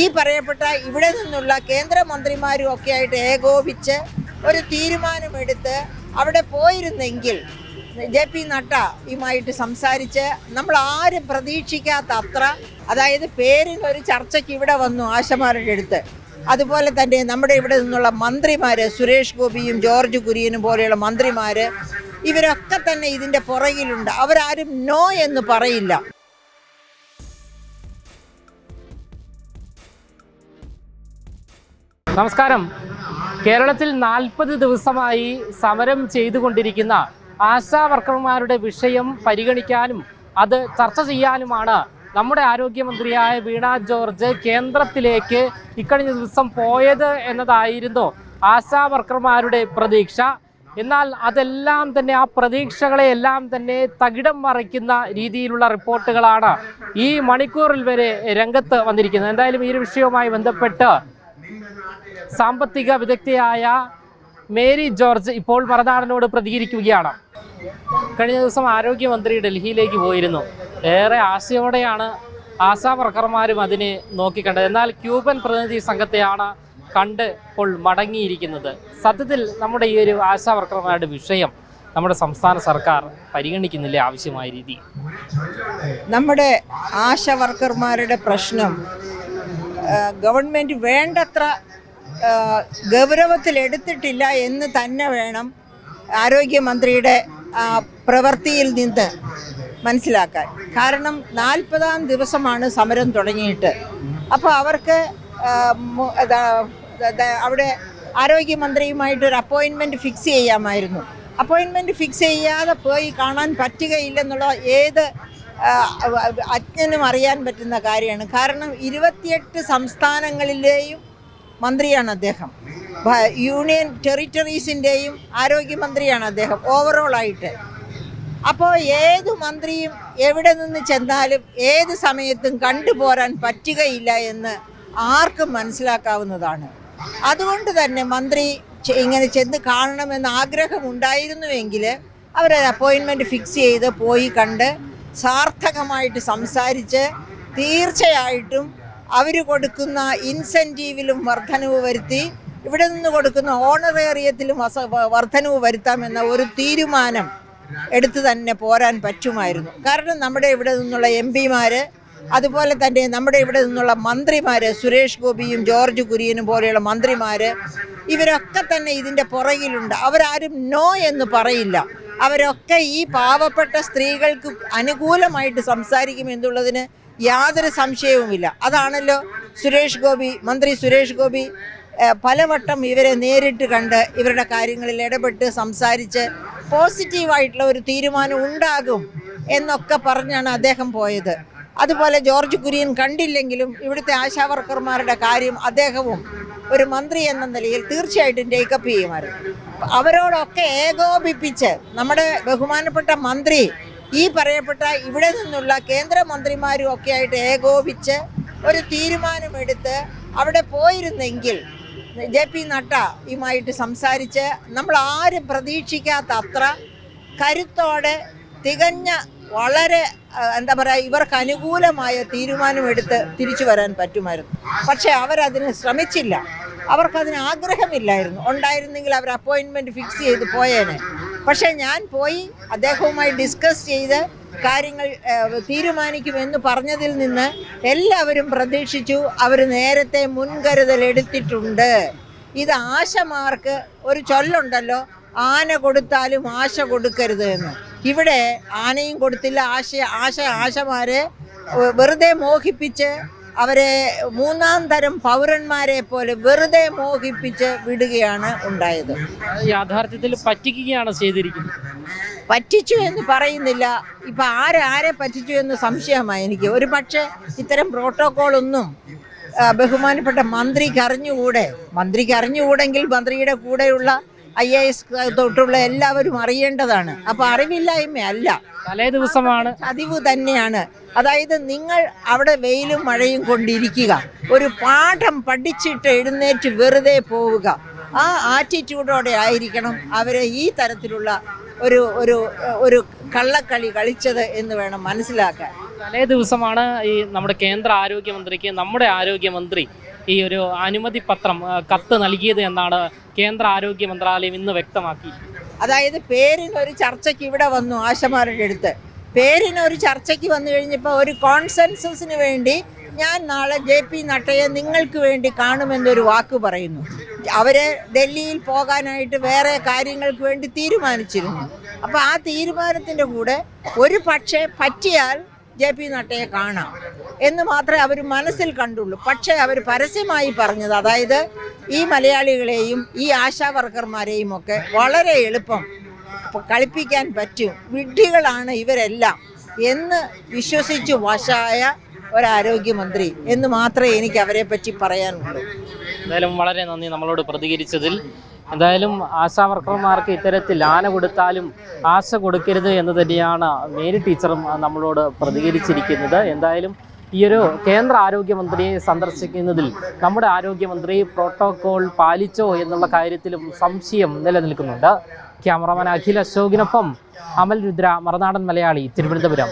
ഈ പറയപ്പെട്ട ഇവിടെ നിന്നുള്ള കേന്ദ്രമന്ത്രിമാരും ഒക്കെ ആയിട്ട് ഏകോപിച്ച് ഒരു തീരുമാനമെടുത്ത് അവിടെ പോയിരുന്നെങ്കിൽ ജെ പി ഇമായിട്ട് സംസാരിച്ച് നമ്മൾ ആരും പ്രതീക്ഷിക്കാത്ത അത്ര അതായത് പേരിന് ഒരു ചർച്ചയ്ക്ക് ഇവിടെ വന്നു ആശമാരുടെ അടുത്ത്. അതുപോലെ തന്നെ നമ്മുടെ ഇവിടെ നിന്നുള്ള മന്ത്രിമാര് സുരേഷ് ഗോപിയും ജോർജ് കുര്യനും പോലെയുള്ള മന്ത്രിമാര് ഇവരൊക്കെ തന്നെ ഇതിന്റെ പുറകിലുണ്ട്. അവരാരും നോ എന്ന് പറയില്ല. നമസ്കാരം. കേരളത്തിൽ നാൽപ്പത് ദിവസമായി സമരം ചെയ്തുകൊണ്ടിരിക്കുന്ന ആശാ വർക്കർമാരുടെ വിഷയം പരിഗണിക്കാനും അത് ചർച്ച ചെയ്യാനുമാണ് നമ്മുടെ ആരോഗ്യമന്ത്രിയായ വീണ ജോർജ് കേന്ദ്രത്തിലേക്ക് ഇക്കഴിഞ്ഞ ദിവസം പോയത് എന്നതായിരുന്നു ആശാ വർക്കർമാരുടെ പ്രതീക്ഷ. എന്നാൽ അതെല്ലാം തന്നെ ആ പ്രതീക്ഷകളെ എല്ലാം തന്നെ തകിടം മറിക്കുന്ന രീതിയിലുള്ള റിപ്പോർട്ടുകളാണ് ഈ മണിക്കൂറിൽ വരെ രംഗത്ത് വന്നിരിക്കുന്നത്. എന്തായാലും ഈ വിഷയവുമായി ബന്ധപ്പെട്ട് സാമ്പത്തിക വിദഗ്ധയായ മേരി ജോർജ് ഇപ്പോൾ മറുനാടനോട് പ്രതികരിക്കുകയാണ്. കഴിഞ്ഞ ദിവസം ആരോഗ്യമന്ത്രി ഡൽഹിയിലേക്ക് പോയിരുന്നു. ഏറെ ആശയോടെയാണ് ആശാ വർക്കർമാരും അതിനെ നോക്കിക്കണ്ടത്. എന്നാൽ ക്യൂബൻ പ്രതിനിധി സംഘത്തെയാണ് കണ്ട് ഇപ്പോൾ മടങ്ങിയിരിക്കുന്നത്. സത്യത്തിൽ നമ്മുടെ ഈ ഒരു ആശാ വർക്കർമാരുടെ വിഷയം നമ്മുടെ സംസ്ഥാന സർക്കാർ പരിഗണിക്കുന്നില്ല ആവശ്യമായ രീതി? നമ്മുടെ ആശാ വർക്കർമാരുടെ പ്രശ്നം ഗവൺമെന്റ് വേണ്ടത്ര ഗൗരവത്തിലെടുത്തിട്ടില്ല എന്ന് തന്നെ വേണം ആരോഗ്യമന്ത്രിയുടെ പ്രവൃത്തിയിൽ നിന്ന് മനസ്സിലാക്കാൻ. കാരണം നാൽപ്പതാം ദിവസമാണ് സമരം തുടങ്ങിയിട്ട്. അപ്പോൾ അവർക്ക് അവിടെ ആരോഗ്യമന്ത്രിയുമായിട്ടൊരു അപ്പോയിൻമെന്റ് ഫിക്സ് ചെയ്യാമായിരുന്നു. അപ്പോയിൻമെന്റ് ഫിക്സ് ചെയ്യാതെ പോയി കാണാൻ പറ്റുകയില്ലെന്നുള്ള ഏത് അജ്ഞനും അറിയാൻ പറ്റുന്ന കാര്യമാണ്. കാരണം ഇരുപത്തിയെട്ട് സംസ്ഥാനങ്ങളിലെയും മന്ത്രിയാണ് അദ്ദേഹം. യൂണിയൻ ടെറിറ്ററീസിന്റെയും ആരോഗ്യമന്ത്രിയാണ് അദ്ദേഹം ഓവറോൾ ആയിട്ട് അപ്പോൾ ഏത് മന്ത്രിയും എവിടെ നിന്ന് ചെന്നാലും ഏത് സമയത്തും കണ്ടുപോരാൻ പറ്റുകയില്ല എന്ന് ആർക്കും മനസ്സിലാക്കാവുന്നതാണ്. അതുകൊണ്ട് തന്നെ മന്ത്രി ഇങ്ങനെ ചെന്ന് കാണണമെന്ന് ആഗ്രഹമുണ്ടായിരുന്നുവെങ്കിൽ അവർ അപ്പോയിൻമെന്റ് ഫിക്സ് ചെയ്ത് പോയി കണ്ട് സാർത്ഥകമായിട്ട് സംസാരിച്ച് തീർച്ചയായിട്ടും അവർ കൊടുക്കുന്ന ഇൻസെന്റീവിലും വർധനവ് വരുത്തി ഇവിടെ നിന്ന് കൊടുക്കുന്ന ഓണറേറിയത്തിലും വർധനവ് വരുത്താമെന്ന ഒരു തീരുമാനം എടുത്തു തന്നെ പോരാൻ പറ്റുമായിരുന്നു. കാരണം നമ്മുടെ ഇവിടെ നിന്നുള്ള എം പിമാർ അതുപോലെ തന്നെ നമ്മുടെ ഇവിടെ നിന്നുള്ള മന്ത്രിമാർ സുരേഷ് ഗോപിയും ജോർജ് കുര്യനും പോലെയുള്ള മന്ത്രിമാർ ഇവരൊക്കെ തന്നെ ഇതിന്റെ പുറകിലുണ്ട്. അവരാരും നോ എന്ന് പറയില്ല. അവരൊക്കെ ഈ പാവപ്പെട്ട സ്ത്രീകൾക്ക് അനുകൂലമായിട്ട് സംസാരിക്കുമെന്നുള്ളതിന് യാതൊരു സംശയവുമില്ല. അതാണല്ലോ സുരേഷ് ഗോപി മന്ത്രി സുരേഷ് ഗോപി പലവട്ടം ഇവരെ നേരിട്ട് കണ്ട് ഇവരുടെ കാര്യങ്ങളിൽ ഇടപെട്ട് സംസാരിച്ച് പോസിറ്റീവായിട്ടുള്ള ഒരു തീരുമാനം ഉണ്ടാകും എന്നൊക്കെ പറഞ്ഞാണ് അദ്ദേഹം പോയത്. അതുപോലെ ജോർജ് കുര്യൻ കണ്ടില്ലെങ്കിലും ഇവിടുത്തെ ആശാവർക്കർമാരുടെ കാര്യം അദ്ദേഹവും ഒരു മന്ത്രി എന്ന നിലയിൽ തീർച്ചയായിട്ടും ടേക്കപ്പ് ചെയ്യുമായിരുന്നു. അവരോടൊക്കെ ഏകോപിപ്പിച്ച് നമ്മുടെ ബഹുമാനപ്പെട്ട മന്ത്രി ഈ പറയപ്പെട്ട ഇവിടെ നിന്നുള്ള കേന്ദ്രമന്ത്രിമാരും ഒക്കെ ആയിട്ട് ഏകോപിച്ച് ഒരു തീരുമാനമെടുത്ത് അവിടെ പോയിരുന്നെങ്കിൽ ജെ പി ഇമായിട്ട് സംസാരിച്ച് നമ്മൾ ആരും പ്രതീക്ഷിക്കാത്ത അത്ര കരുത്തോടെ തികഞ്ഞ വളരെ എന്താ പറയുക ഇവർക്ക് അനുകൂലമായ തീരുമാനമെടുത്ത് തിരിച്ചു വരാൻ പറ്റുമായിരുന്നു. പക്ഷേ അവരതിന് ശ്രമിച്ചില്ല. അവർക്കതിന് ആഗ്രഹമില്ലായിരുന്നു. ഉണ്ടായിരുന്നെങ്കിൽ അവർ അപ്പോയിൻമെന്റ് ഫിക്സ് ചെയ്ത് പോയേനെ. പക്ഷേ ഞാൻ പോയി അദ്ദേഹവുമായി ഡിസ്കസ് ചെയ്ത് കാര്യങ്ങൾ തീരുമാനിക്കുമെന്ന് പറഞ്ഞതിൽ നിന്ന് എല്ലാവരും പ്രതീക്ഷിച്ചു. അവർ നേരത്തെ മുൻകരുതൽ എടുത്തിട്ടുണ്ട്. ഇത് ആശമാർക്ക് ഒരു ചൊല്ലുണ്ടല്ലോ ആന കൊടുത്താലും ആശ കൊടുക്കരുത് എന്ന്. ഇവിടെ ആനയും കൊടുത്തില്ല ആശ ആശ ആശമാരെ വെറുതെ മോഹിപ്പിച്ച് അവരെ മൂന്നാം തരം പൗരന്മാരെ പോലെ വെറുതെ മോഹിപ്പിച്ച് വിടുകയാണ് ഉണ്ടായത്. യാഥാർത്ഥ്യത്തിൽ പറ്റിക്കുകയാണ് ചെയ്തിരിക്കുന്നത്. പറ്റിച്ചു എന്ന് പറയുന്നില്ല. ഇപ്പം ആരെ ആരെ പറ്റിച്ചു എന്ന് സംശയമായി എനിക്ക്. ഒരു പക്ഷേ ഇത്തരം പ്രോട്ടോക്കോളൊന്നും ബഹുമാനപ്പെട്ട മന്ത്രിക്ക് അറിഞ്ഞുകൂടെ? മന്ത്രിക്ക് അറിഞ്ഞുകൂടെങ്കിൽ മന്ത്രിയുടെ കൂടെയുള്ള ഐ എ എസ് തൊട്ടുള്ള എല്ലാവരും അറിയേണ്ടതാണ്. അപ്പോൾ അറിവില്ലായ്മയല്ല. തലേ ദിവസമാണ്. അതിവ് തന്നെയാണ്. അതായത് നിങ്ങൾ അവിടെ വെയിലും മഴയും കൊണ്ടിരിക്കുക. ഒരു പാഠം പഠിച്ചിട്ട് എഴുന്നേറ്റ് വെറുതെ പോവുക. ആ ആറ്റിറ്റ്യൂഡോടെ ആയിരിക്കണം അവരെ ഈ തരത്തിലുള്ള ഒരു ഒരു ഒരു കള്ളക്കളി കളിച്ചത് എന്ന് വേണം മനസ്സിലാക്കാൻ. തലേ ദിവസമാണ് ഈ നമ്മുടെ കേന്ദ്ര ആരോഗ്യമന്ത്രിക്ക് നമ്മുടെ ആരോഗ്യമന്ത്രി ഈ ഒരു അനുമതി പത്രം കത്ത് നൽകിയത് എന്നാണ് കേന്ദ്ര ആരോഗ്യ മന്ത്രാലയം ഇന്ന് വ്യക്തമാക്കി. അതായത് പേരിന് ഒരു ചർച്ചയ്ക്ക് ഇവിടെ വന്നു ആശമാരുടെ അടുത്ത്. പേരിന് ഒരു ചർച്ചയ്ക്ക് വന്നു കഴിഞ്ഞപ്പോൾ ഒരു കോൺസെൻസസിന് വേണ്ടി ഞാൻ നാളെ ജെ പി നട്ടയെ നിങ്ങൾക്ക് വേണ്ടി കാണുമെന്നൊരു വാക്ക് പറയുന്നു. അവരെ ഡൽഹിയിൽ പോകാനായിട്ട് വേറെ കാര്യങ്ങൾക്ക് വേണ്ടി തീരുമാനിച്ചിരുന്നു. അപ്പോൾ ആ തീരുമാനത്തിന്റെ കൂടെ ഒരു പക്ഷേ പറ്റിയാൽ ജെ പി നട്ടയെ കാണാം എന്ന് മാത്രമേ അവർ മനസ്സിൽ കണ്ടുള്ളൂ. പക്ഷേ അവർ പരസ്യമായി പറഞ്ഞത് അതായത് ഈ മലയാളികളെയും ഈ ആശാ വർക്കർമാരെയും ഒക്കെ വളരെ എളുപ്പം കളിപ്പിക്കാൻ പറ്റും. വിഡ്ഢികളാണ് ഇവരെല്ലാം എന്ന് വിശ്വസിച്ചു വശായ ഒരാരോഗ്യമന്ത്രി എന്ന് മാത്രമേ എനിക്ക് അവരെ പറ്റി പറയാനുള്ളൂ. എന്തായാലും വളരെ നന്ദി നമ്മളോട് പ്രതികരിച്ചതിൽ. എന്തായാലും ആശാ വർക്കർമാർക്ക് ഇത്തരത്തിൽ ആന കൊടുത്താലും ആശ കൊടുക്കരുത് എന്ന് തന്നെയാണ് മേരി ടീച്ചറും നമ്മളോട് പ്രതികരിച്ചിരിക്കുന്നത്. എന്തായാലും ഈ ഒരു കേന്ദ്ര ആരോഗ്യമന്ത്രിയെ സന്ദർശിക്കുന്നതിൽ നമ്മുടെ ആരോഗ്യമന്ത്രി പ്രോട്ടോകോൾ പാലിച്ചോ എന്നുള്ള കാര്യത്തിലും സംശയം നിലനിൽക്കുന്നുണ്ട്. ക്യാമറമാൻ അഖിൽ അശോകിനൊപ്പം അമൽ രുദ്ര മറുനാടൻ മലയാളി തിരുവനന്തപുരം.